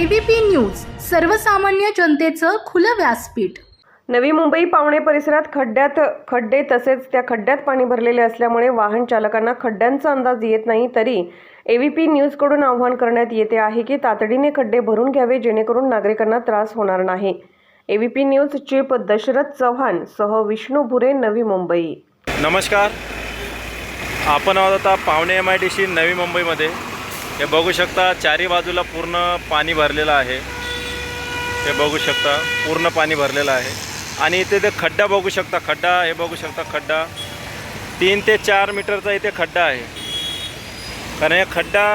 ABP news सर्वसामान्य जनतेचं खुलं व्यासपीठ. नवी मुंबई पावणे परिसरात खड्ड्यात खड्डे तसेच त्या खड्ड्यात पाणी भरलेले असल्यामुळे वाहन चालकांना खड्ड्यांचा अंदाज येत नाही तरी एव्हीपी न्यूजकडून आवाहन करण्यात येते आहे की तातडीने खड्डे भरून घ्यावे जेणेकरून नागरिकांना त्रास होणार नाही. AVP news chief Dasharath Chavan सह विष्णू भुरे नवी मुंबई. नमस्कार. आपण आहोत आता पावणे एम आय डी सी नवी मुंबईमध्ये. हे बघू शकता चारी बाजूला पूर्ण पाणी भरलेलं आहे. हे बघू शकता पूर्ण पाणी भरलेलं आहे. आणि इथे ते खड्डा बघू शकता खड्डा हे बघू शकता खड्डा. तीन ते चार मीटरचा इथे खड्डा आहे. कारण हे खड्डा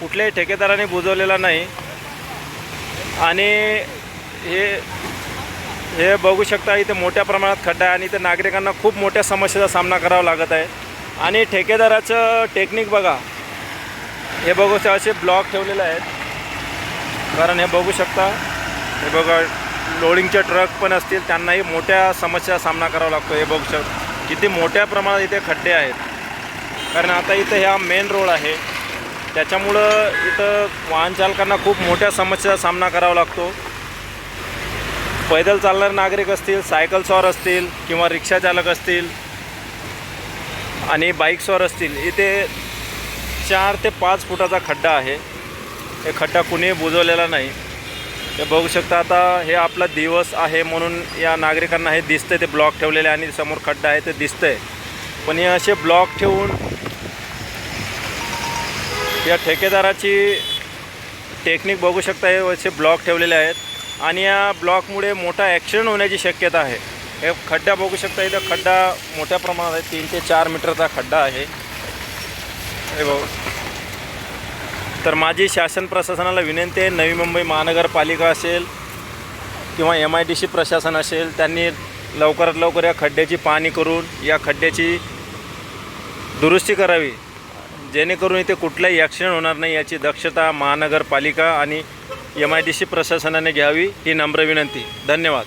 कुठल्याही ठेकेदाराने बुजवलेला नाही. आणि हे हे बघू शकता इथे मोठ्या प्रमाणात खड्डा आहे आणि इथे नागरिकांना खूप मोठ्या समस्येचा सामना करावा लागत आहे. आणि ठेकेदाराचं टेक्निक बघा हे बघू असे ब्लॉक ठेवलेले आहेत. कारण हे बघू शकता हे बघा लोडिंगचे ट्रक पण असतील त्यांनाही मोठ्या समस्या सामना करावा लागतो. हे बघू शक किती मोठ्या प्रमाणात इथे खड्डे आहेत. कारण आता इथं ह्या मेन रोड आहे. त्याच्यामुळं इथं वाहनचालकांना खूप मोठ्या समस्येचा सामना करावा लागतो. पैदल चालणारे नागरिक असतील सायकल स्वार असतील किंवा रिक्षाचालक असतील आणि बाईक स्वार असतील इथे चार ते पाच फुटाचा खड्डा आहे. हे खड्डा कुणीही बुजवलेला नाही. ते बघू शकता आता हे आपला दिवस आहे म्हणून या नागरिकांना हे दिसतंय. ते ब्लॉक ठेवलेले आणि समोर खड्डा आहे ते दिसतंय. पण हे असे ब्लॉक ठेवून या ठेकेदाराची टेक्निक बघू शकता हे असे ब्लॉक ठेवलेले आहेत. आणि या ब्लॉकमुळे मोठा ॲक्सिडेंट होण्याची शक्यता आहे. हे खड्डा बघू शकता इथं खड्डा मोठ्या प्रमाणात आहे. तीन ते चार मीटरचा खड्डा आहे. हे भाऊ तर माझी शासन प्रशासनाला विनंती आहे नवी मुंबई महानगरपालिका असेल किंवा एम आय डी सी प्रशासन असेल त्यांनी लवकरात लवकर या खड्ड्याची पाहणी करून या खड्ड्याची दुरुस्ती करावी. जेणेकरून इथे कुठलाही ॲक्सिडेंट होणार नाही याची दक्षता महानगरपालिका आणि एम आय डी सी प्रशासनाने घ्यावी ही नम्र विनंती. धन्यवाद.